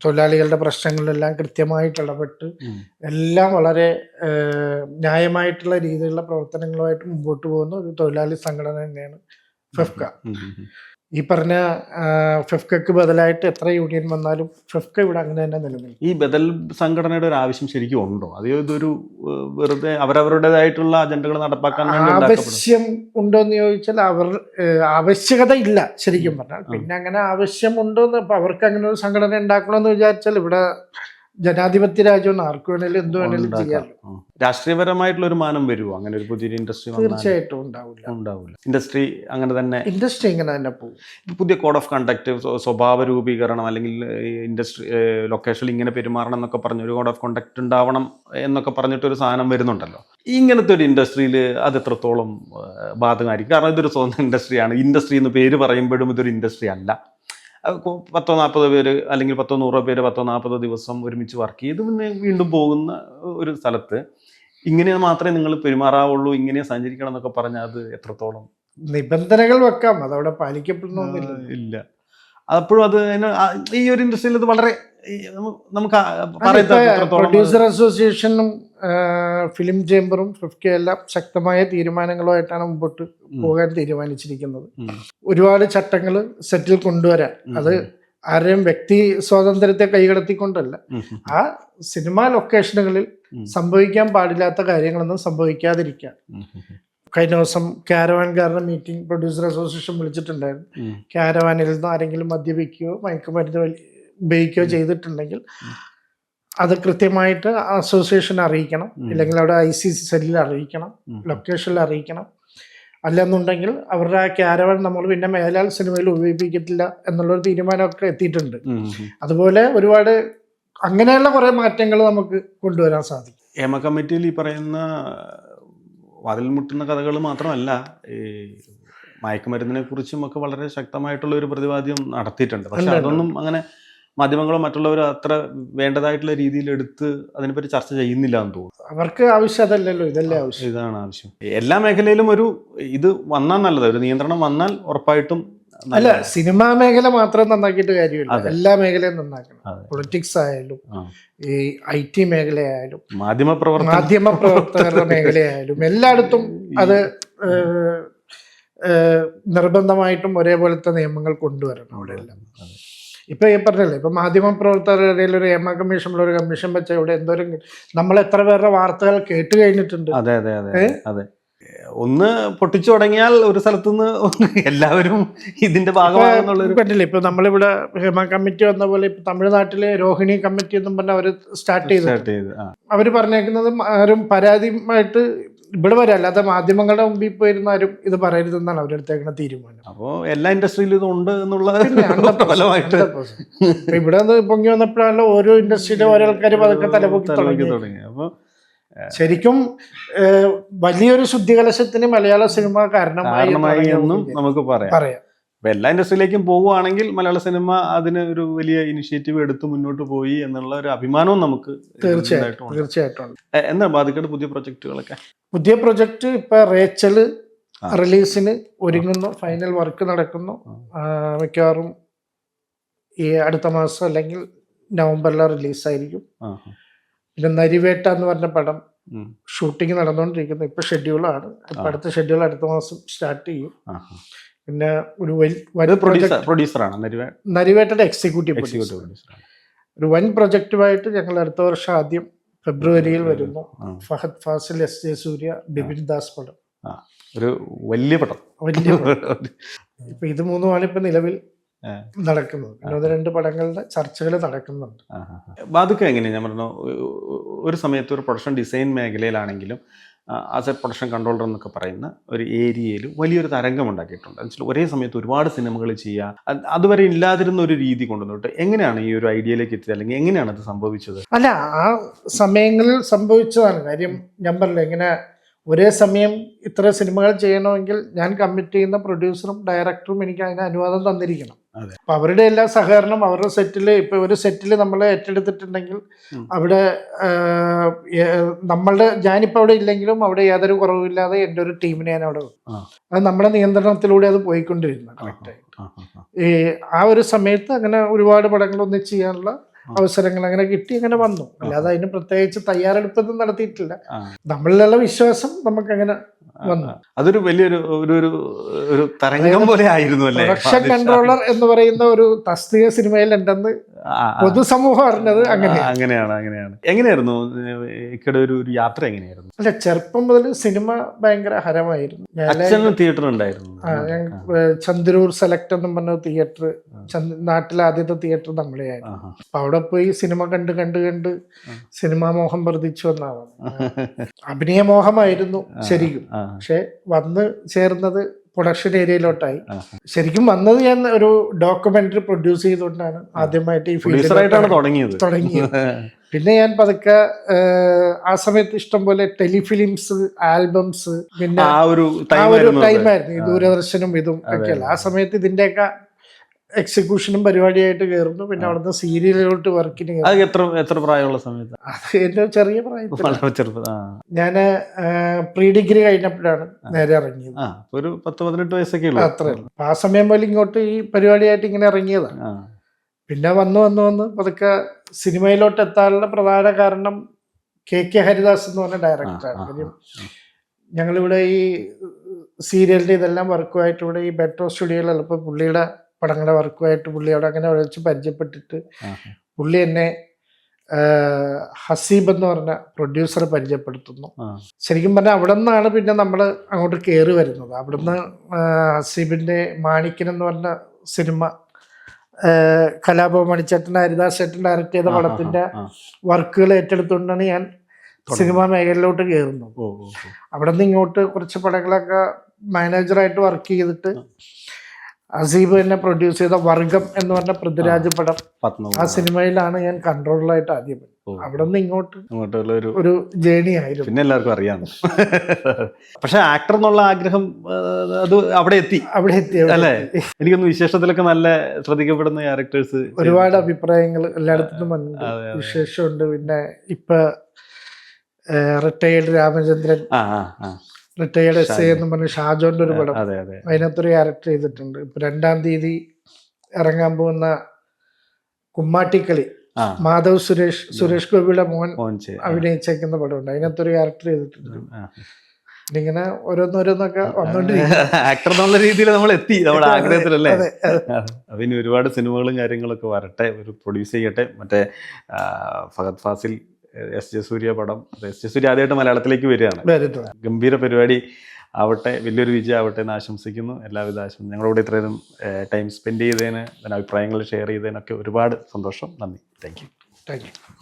തൊഴിലാളികളുടെ പ്രശ്നങ്ങളിലെല്ലാം കൃത്യമായിട്ട് ഇടപെട്ട് എല്ലാം വളരെ ന്യായമായിട്ടുള്ള രീതിയിലുള്ള പ്രവർത്തനങ്ങളുമായിട്ട് മുമ്പോട്ട് പോകുന്ന ഒരു തൊഴിലാളി സംഘടന തന്നെയാണ് ഫെഫ്ക. ഈ പറഞ്ഞ ഫെഫ്കക്ക് ബദലായിട്ട് എത്ര യൂണിയൻ വന്നാലും ഫെഫ്ക ഇവിടെ അങ്ങനെ തന്നെ നിലനിൽക്കും. ഈ ബദൽ സംഘടനയുടെ ഒരു ആവശ്യം ശരിക്കും ഉണ്ടോ? അതെയോ ഇതൊരു വെറുതെ അവരവരുടേതായിട്ടുള്ള അജണ്ടകൾ നടപ്പാക്കാൻ ആവശ്യം ഉണ്ടോ എന്ന് ചോദിച്ചാൽ അവർ ആവശ്യകത ഇല്ല ശരിക്കും പറഞ്ഞാൽ. പിന്നെ അങ്ങനെ ആവശ്യം ഉണ്ടോ എന്ന് അവർക്ക് അങ്ങനെ ഒരു സംഘടന ഉണ്ടാക്കണമെന്ന് വിചാരിച്ചാൽ ഇവിടെ ജനാധിപത്യ രാജ്യമാണ്. ആർക്ക് വേണേലും എന്ത് വേണേലും ചെയ്യാം ചെയ്യാമല്ലോ രാഷ്ട്രീയപരമായിട്ടുള്ള ഒരു മാനം വരുമോ അങ്ങനെ ഒരു പുതിയൊരു ഇൻഡസ്ട്രി തീർച്ചയായിട്ടും ഉണ്ടാവില്ല. ഉണ്ടാവില്ല. ഇൻഡസ്ട്രി അങ്ങനെ തന്നെ ഇൻഡസ്ട്രി ഇങ്ങനെ തന്നെ പോകും. പുതിയ കോഡ് ഓഫ് കണ്ടക്ട് സ്വഭാവ രൂപീകരണം അല്ലെങ്കിൽ ഇൻഡസ്ട്രി ലൊക്കേഷനിൽ ഇങ്ങനെ പെരുമാറണം എന്നൊക്കെ പറഞ്ഞ ഒരു കോഡ് ഓഫ് കണ്ടക്ട് ഉണ്ടാവണം എന്നൊക്കെ പറഞ്ഞിട്ട് ഒരു സാധനം വരുന്നുണ്ടല്ലോ. ഇങ്ങനത്തെ ഒരു ഇൻഡസ്ട്രിയിൽ അത് എത്രത്തോളം ബാധകമായിരിക്കും? കാരണം ഇതൊരു സ്വന്തം ഇൻഡസ്ട്രിയാണ്. ഇൻഡസ്ട്രി എന്ന് പേര് പറയുമ്പോഴും ഇതൊരു ഇൻഡസ്ട്രി അല്ല. പത്തോ നാൽപ്പത് പേര് അല്ലെങ്കിൽ പത്തോ നൂറോ പേര് പത്തോ നാൽപ്പത് ദിവസം ഒരുമിച്ച് വർക്ക് ചെയ്ത് പിന്നെ വീണ്ടും പോകുന്ന ഒരു സ്ഥലത്ത് ഇങ്ങനെ മാത്രമേ നിങ്ങൾ പെരുമാറാവുള്ളൂ ഇങ്ങനെ സഞ്ചരിക്കണം എന്നൊക്കെ പറഞ്ഞാൽ അത് എത്രത്തോളം നിബന്ധനകൾ വെക്കാം. അതവിടെ പാലിക്കപ്പെടണമെന്നില്ല ഇല്ല. അപ്പോഴും അത് ഈ ഒരു ഇൻഡസ്ട്രിയിൽ അത് വളരെ നമുക്ക് പ്രൊഡ്യൂസർ അസോസിയേഷനും ഫിലിം ചേംബറും ഫിഫ്കെ എല്ലാം ശക്തമായ തീരുമാനങ്ങളുമായിട്ടാണ് മുമ്പോട്ട് പോകാൻ തീരുമാനിച്ചിരിക്കുന്നത്. ഒരുപാട് ചട്ടങ്ങൾ സെറ്റിൽ കൊണ്ടുവരാൻ. അത് ആരെയും വ്യക്തി സ്വാതന്ത്ര്യത്തെ കൈകടത്തിക്കൊണ്ടല്ല. ആ സിനിമാ ലൊക്കേഷനുകളിൽ സംഭവിക്കാൻ പാടില്ലാത്ത കാര്യങ്ങളൊന്നും സംഭവിക്കാതിരിക്കാൻ. കഴിഞ്ഞ ദിവസം ക്യാരവാൻകാരുടെ മീറ്റിംഗ് പ്രൊഡ്യൂസർ അസോസിയേഷൻ വിളിച്ചിട്ടുണ്ടായിരുന്നു. കാരവാനിൽ നിന്ന് ആരെങ്കിലും മദ്യപിക്കുകയോ മയക്കുമരുന്ന് ഉപയോഗിക്കുകയോ ചെയ്തിട്ടുണ്ടെങ്കിൽ അത് കൃത്യമായിട്ട് അസോസിയേഷൻ അറിയിക്കണം. അല്ലെങ്കിൽ ഇല്ലെങ്കിൽ അവിടെ ഐ സി സി സെല്ലിൽ അറിയിക്കണം. ലൊക്കേഷനിൽ അറിയിക്കണം. അല്ലെന്നുണ്ടെങ്കിൽ അവരുടെ ആ ക്യാരവൻ നമ്മൾ പിന്നെ മേലാൽ സിനിമയിൽ ഉപയോഗിപ്പിക്കത്തില്ല എന്നുള്ളൊരു തീരുമാനമൊക്കെ എത്തിയിട്ടുണ്ട്. അതുപോലെ ഒരുപാട് അങ്ങനെയുള്ള കുറേ മാറ്റങ്ങൾ നമുക്ക് കൊണ്ടുവരാൻ സാധിക്കും. ഹേമ കമ്മിറ്റിയിൽ ഈ പറയുന്ന വാതിൽ മുട്ടുന്ന കഥകൾ മാത്രമല്ല ഈ മയക്കുമരുന്നിനെ കുറിച്ചും ഒക്കെ വളരെ ശക്തമായിട്ടുള്ള ഒരു പ്രതിവാദ്യം നടത്തിയിട്ടുണ്ട്. പക്ഷെ. അതൊന്നും അങ്ങനെ മാധ്യമങ്ങളോ മറ്റുള്ളവരോ അത്ര വേണ്ടതായിട്ടുള്ള രീതിയിൽ എടുത്ത് അതിനെപ്പറ്റി ചർച്ച ചെയ്യുന്നില്ല എന്ന് തോന്നുന്നു. അവർക്ക് ആവശ്യം അതല്ലല്ലോ ഇതല്ലേ ആവശ്യം. ഇതാണ് ആവശ്യം. എല്ലാ മേഖലയിലും ഒരു ഇത് വന്നാൽ നല്ലത് ഒരു നിയന്ത്രണം വന്നാൽ ഉറപ്പായിട്ടും അല്ല. സിനിമാ മേഖല മാത്രം നന്നാക്കിയിട്ട് കാര്യമില്ല. എല്ലാ മേഖലയും നന്നാക്കണം. പൊളിറ്റിക്സ് ആയാലും ഈ ഐ ടി മേഖലയായാലും മാധ്യമ പ്രവർത്തന മാധ്യമ പ്രവർത്തകരുടെ മേഖലയായാലും എല്ലായിടത്തും അത് നിർബന്ധമായിട്ടും ഒരേപോലത്തെ നിയമങ്ങൾ കൊണ്ടുവരണം അവിടെ എല്ലാം അതെ. ഇപ്പൊ ഈ പറഞ്ഞല്ലേ ഇപ്പൊ മാധ്യമ പ്രവർത്തകരുടെ ഇടയിൽ ഒരു എം എ കമ്മീഷനിൽ ഒരു കമ്മീഷൻ വെച്ച ഇവിടെ എന്തോരം നമ്മൾ എത്ര പേരുടെ വാർത്തകൾ കേട്ട് കഴിഞ്ഞിട്ടുണ്ട്. അതെ അതെ അതെ അതെ. ഒന്ന് പൊട്ടിച്ചു തുടങ്ങിയാൽ ഒരു സ്ഥലത്തുനിന്ന് എല്ലാവരും ഇതിന്റെ ഭാഗമാകുന്നുള്ളൊരു പറ്റില്ല ഇപ്പൊ നമ്മളിവിടെ ഹേമ കമ്മിറ്റി വന്ന പോലെ ഇപ്പൊ തമിഴ്നാട്ടിലെ രോഹിണി കമ്മിറ്റി എന്നും പറഞ്ഞ അവർ സ്റ്റാർട്ട് ചെയ്തു സ്റ്റാർട്ട് ചെയ്ത് അവർ അവർ പറഞ്ഞേക്കുന്നത് ആരും പരാതിയുമായിട്ട് ഇവിടെ വരെ അല്ലാത്ത മാധ്യമങ്ങളുടെ മുമ്പിൽ പോയിരുന്ന ആരും ഇത് പറയരുതെന്നാണ് അവരെടുത്തേക്കുന്ന തീരുമാനം. അപ്പോൾ എല്ലാ ഇൻഡസ്ട്രിയിലും ഇത് ഉണ്ട് എന്നുള്ള പിന്നെ 100%, ഫലമായിട്ട്. 100%. ഇപ്പൊ ഇവിടെ നിന്ന് പൊങ്ങി വന്നപ്പോഴാണല്ലോ ഓരോ ഇൻഡസ്ട്രിയിലെ ഓരോ ആൾക്കാർ പതുക്കെ തലപൊക്കി തുടങ്ങി. അപ്പോൾ ശരിക്കും വലിയൊരു ശുദ്ധികലശത്തിന് മലയാള സിനിമ കാരണമായി എന്നും നമുക്ക് പറയാം. പറയാം. അപ്പൊ എല്ലാ ഇൻഡസ്ട്രിയിലേക്കും പോവുകയാണെങ്കിൽ മലയാള സിനിമ അതിന് ഒരു വലിയ ഇനിഷ്യേറ്റീവ് എടുത്ത് മുന്നോട്ട് പോയി എന്നുള്ള ഒരു അഭിമാനവും നമുക്ക് തീർച്ചയായിട്ടും. തീർച്ചയായിട്ടും. എന്താ ബാധിക്കേണ്ട പുതിയ പ്രൊജക്റ്റുകളൊക്കെ? പുതിയ പ്രൊജക്ട് ഇപ്പൊ റേച്ചൽ. റിലീസിന് ഒരുങ്ങുന്നു ഫൈനൽ വർക്ക് നടക്കുന്നു. മിക്കവാറും ഈ അടുത്ത മാസം അല്ലെങ്കിൽ നവംബറിലെ റിലീസായിരിക്കും. പിന്നെ നരിവേട്ട എന്ന് പറഞ്ഞ പടം. ഷൂട്ടിംഗ് നടന്നുകൊണ്ടിരിക്കുന്നു. ഇപ്പൊ ഷെഡ്യൂളാണ്. ഇപ്പൊ. അടുത്ത ഷെഡ്യൂൾ അടുത്ത മാസം സ്റ്റാർട്ട് ചെയ്യും. പിന്നെ ഒരു പ്രൊഡ്യൂസറാണ് നരിവ നരിവേട്ടയുടെ എക്സിക്യൂട്ടീവ് എക്സിക്യൂട്ടീവ് പ്രൊഡ്യൂസർ പ്രൊഡ്യൂസറാണ് ഒരു വൻ പ്രൊജക്റ്റുമായിട്ട് ഞങ്ങൾ അടുത്ത വർഷം ആദ്യം ഫെബ്രുവരിയിൽ വരുന്നു. ഫഹദ് ഫാസിൽ എസ് ജെ സൂര്യ ബിപിൻ ദാസ് പടം. ഒരു വലിയ പടം. വലിയ. ഇപ്പൊ ഇത് മൂന്നുമാണ് ഇപ്പൊ നിലവിൽ. നടക്കുന്നത്. ഒന്ന് രണ്ട് പടങ്ങളുടെ ചർച്ചകൾ നടക്കുന്നുണ്ട്. ബാധിക്കുക എങ്ങനെയാണ് ഞാൻ പറഞ്ഞു ഒരു സമയത്ത് ഒരു പ്രൊഡക്ഷൻ ഡിസൈൻ മേഖലയിലാണെങ്കിലും എ പ്രൊഡക്ഷൻ കൺട്രോളർ എന്നൊക്കെ പറയുന്ന ഒരു ഏരിയയിൽ വലിയൊരു തരംഗം ഉണ്ടാക്കിയിട്ടുണ്ട് എന്നുവെച്ചാൽ ഒരേ സമയത്ത് ഒരുപാട് സിനിമകൾ ചെയ്യുക അതുവരെ ഇല്ലാതിരുന്ന ഒരു രീതി കൊണ്ടുവന്നിട്ട് എങ്ങനെയാണ് ഈ ഒരു ഐഡിയയിലേക്ക് എത്തിയത്? അല്ലെങ്കിൽ എങ്ങനെയാണ് അത് സംഭവിച്ചത്? അല്ല ആ സമയങ്ങളിൽ സംഭവിച്ചതാണ് കാര്യം. ഞാൻ പറഞ്ഞില്ല ഇങ്ങനെ ഒരേ സമയം ഇത്ര സിനിമകൾ ചെയ്യണമെങ്കിൽ ഞാൻ കമ്മിറ്റ് ചെയ്യുന്ന പ്രൊഡ്യൂസറും ഡയറക്ടറും എനിക്ക് അതിന് അനുവാദം തന്നിരിക്കണം. അപ്പൊ അവരുടെ എല്ലാ സഹകരണം അവരുടെ സെറ്റിൽ ഇപ്പൊ ഒരു സെറ്റിൽ നമ്മൾ ഏറ്റെടുത്തിട്ടുണ്ടെങ്കിൽ അവിടെ നമ്മളുടെ ഞാനിപ്പോ അവിടെ ഇല്ലെങ്കിലും അവിടെ യാതൊരു കുറവില്ലാതെ എന്റെ ഒരു ടീമിനെ ഞാൻ അവിടെ. അത് നമ്മുടെ നിയന്ത്രണത്തിലൂടെ അത് പോയിക്കൊണ്ടിരുന്നു. കറക്റ്റായി ആ, ആ, ആ. ഈ ആ ഒരു സമയത്ത് അങ്ങനെ ഒരുപാട് പടങ്ങൾ ഒന്നിച്ച് ചെയ്യാനുള്ള അവസരങ്ങൾ അങ്ങനെ കിട്ടി അങ്ങനെ വന്നു. അല്ലാതെ അതിന് പ്രത്യേകിച്ച് തയ്യാറെടുപ്പൊന്നും നടത്തിയിട്ടില്ല. നമ്മളിലുള്ള വിശ്വാസം നമുക്ക് അങ്ങനെ അതൊരു വലിയൊരു ഒരു ഒരു ഒരു തരംഗം പോലെ ആയിരുന്നു അല്ലേ? പ്രൊഡക്ഷൻ കൺട്രോളർ എന്ന് പറയുന്ന ഒരു തസ്തിക സിനിമയിൽ ഉണ്ടെന്ന്. പൊതുസമൂഹം അറിഞ്ഞത് അങ്ങനെ. അങ്ങനെയാണ് അങ്ങനെയാണ്. എങ്ങനെയായിരുന്നു ഇക്കടെ ഒരു ഒരു യാത്ര എങ്ങനെയായിരുന്നു? അല്ല ചെറുപ്പം മുതൽ സിനിമ ഭയങ്കര ഹരമായിരുന്നു. അച്ഛനും തിയേറ്റർ ഉണ്ടായിരുന്നു ചന്ദ്രൂർ സെലക്ട് എന്നും പറഞ്ഞ തിയേറ്റർ നാട്ടിലെ ആദ്യത്തെ തിയേറ്റർ നമ്മളെ ആയിരുന്നു അപ്പൊ അവിടെ പോയി സിനിമ കണ്ട് കണ്ട് കണ്ട് സിനിമാ മോഹം വർദ്ധിച്ചു എന്നാണ്. അഭിനയ മോഹമായിരുന്നു ശരിക്കും. പക്ഷെ വന്ന് ചേർന്നത് പ്രൊഡക്ഷൻ ഏരിയയിലോട്ടായി. ശരിക്കും വന്നത് ഞാൻ ഒരു ഡോക്യുമെന്ററി പ്രൊഡ്യൂസ് ചെയ്തുകൊണ്ടാണ് ആദ്യമായിട്ട് ഈ ഫീൽഡിലായിട്ടാണ് തുടങ്ങിയത്. തുടങ്ങിയത്. പിന്നെ ഞാൻ പതുക്കെ ആ സമയത്ത് ഇഷ്ടം പോലെ ടെലിഫിലിംസ് ആൽബംസ് പിന്നെ ആ ഒരു ആ ഒരു ടൈമായിരുന്നു ഈ ദൂരദർശനും ഇതും ഒക്കെയല്ല. ആ സമയത്ത് ഇതിന്റെയൊക്കെ എക്സിക്യൂഷനും പരിപാടിയായിട്ട് കയറുന്നു. പിന്നെ അവിടുന്ന് സീരിയലിലോട്ട് വർക്കിന് അത് എത്ര എത്ര പ്രായമുള്ള സമയത്ത്? അത് എന്റെ ചെറിയ പ്രായത്തിൽ ഞാൻ പ്രീ ഡിഗ്രി കഴിഞ്ഞപ്പോഴാണ് നേരെ ഇറങ്ങിയത്. ഒരു പത്ത് പതിനെട്ട് വയസ്സൊക്കെ ഉള്ളൂ. അത്രേ ഉള്ളൂ. ആ സമയം പോലെ ഇങ്ങോട്ട് ഈ പരിപാടിയായിട്ട് ഇങ്ങനെ ഇറങ്ങിയതാണ് പിന്നെ വന്ന് വന്ന് വന്ന് പതുക്കെ സിനിമയിലോട്ട് എത്താനുള്ള പ്രധാന കാരണം കെ കെ ഹരിദാസ് എന്ന് പറഞ്ഞ ഡയറക്ടറാണ് കാര്യം ഞങ്ങളിവിടെ ഈ സീരിയലിന്റെ ഇതെല്ലാം വർക്കുമായിട്ട് ഇവിടെ ഈ ബെറ്റോ സ്റ്റുഡിയോയിലുള്ള ഇപ്പോൾ പുള്ളിയുടെ പടങ്ങളുടെ വർക്കുമായിട്ട് പുള്ളിയോട് അങ്ങനെ വിളിച്ച് പരിചയപ്പെട്ടിട്ട് പുള്ളി എന്നെ ഹസീബ് എന്ന് പറഞ്ഞ പ്രൊഡ്യൂസർ പരിചയപ്പെടുത്തുന്നു. ശരിക്കും പറഞ്ഞാൽ അവിടെ നിന്നാണ് പിന്നെ നമ്മൾ അങ്ങോട്ട് കയറി വരുന്നത്. അവിടുന്ന് ഹസീബിന്റെ ഹസീബിന്റെ മാണിക്കൻ എന്ന് പറഞ്ഞ സിനിമ കലാഭവ കലാഭവൻ മണിച്ചേട്ടൻ ഹരിദാസ് ചേട്ടൻ ഡയറക്റ്റ് ചെയ്ത പടത്തിന്റെ വർക്കുകൾ ഏറ്റെടുത്തുകൊണ്ടാണ് ഞാൻ സിനിമാ മേഖലയിലോട്ട് കയറുന്നത്. അവിടെ നിന്ന് ഇങ്ങോട്ട് കുറച്ച് പടങ്ങളൊക്കെ മാനേജറായിട്ട് വർക്ക് ചെയ്തിട്ട് അസീബ് തന്നെ പ്രൊഡ്യൂസ് ചെയ്ത വർഗം എന്ന് പറഞ്ഞ പൃഥ്വിരാജ് പടം ആ സിനിമയിലാണ് ഞാൻ കൺട്രോളായിട്ട് ആദ്യം. അവിടെ നിന്ന് ഇങ്ങോട്ട് ഇങ്ങോട്ടുള്ള ഒരു ഒരു ജേണി ആയിരുന്നു. പിന്നെ എല്ലാവർക്കും അറിയാം. പക്ഷെ ആക്ടർ എന്നുള്ള ആഗ്രഹം അത് അവിടെ എത്തി. അവിടെ എത്തി അല്ലേ? എനിക്കൊന്ന് വിശേഷത്തിലൊക്കെ നല്ല ശ്രദ്ധിക്കപ്പെടുന്ന ക്യാരക്ടേഴ്സ് ഒരുപാട് അഭിപ്രായങ്ങൾ എല്ലായിടത്തും വന്നു. വിശേഷമുണ്ട്. പിന്നെ ഇപ്പൊ റിട്ടയേർഡ് രാമചന്ദ്രൻ റിട്ടയേർഡ് എസ് എന്ന് പറഞ്ഞ ഷാജോന്റെ ഒരു പടം. അതിനകത്തൊരു ക്യാരക്ടർ ചെയ്തിട്ടുണ്ട്. ഇപ്പൊ രണ്ടാം തീയതി ഇറങ്ങാൻ പോകുന്ന കുമ്മാട്ടിക്കളി മാധവ് സുരേഷ് സുരേഷ് ഗോപിയുടെ മോൻ അഭിനയിച്ചേക്കുന്ന പടമുണ്ട്. അതിനകത്തൊരു ക്യാരക്ടർ ചെയ്തിട്ടുണ്ട്. ഇങ്ങനെ ഓരോന്നോരോന്നൊക്കെ ആക്ടർ എന്നുള്ള രീതിയിൽ നമ്മൾ എത്തി നമ്മുടെ ആഗ്രഹത്തിലല്ലേ? അതെ, അതെ. ഒരുപാട് സിനിമകളും കാര്യങ്ങളൊക്കെ വരട്ടെ ഒരു പ്രൊഡ്യൂസ് ചെയ്യട്ടെ. മറ്റേ ഫഹദ് ഫാസിൽ എസ് ജെ സൂര്യ പടം. എസ് ജെ സൂര്യ ആദ്യമായിട്ട് മലയാളത്തിലേക്ക് വരികയാണ്. ഗംഭീര പരിപാടി ആവട്ടെ വലിയൊരു വിജയം ആവട്ടെ എന്ന് ആശംസിക്കുന്നു. എല്ലാവിധ ആശംസ ഞങ്ങളോട് ഇത്രയും ടൈം സ്പെൻഡ് ചെയ്തതിന് അഭിപ്രായങ്ങൾ ഷെയർ ചെയ്തതിനൊക്കെ ഒരുപാട് സന്തോഷം. നന്ദി. Thank you thank you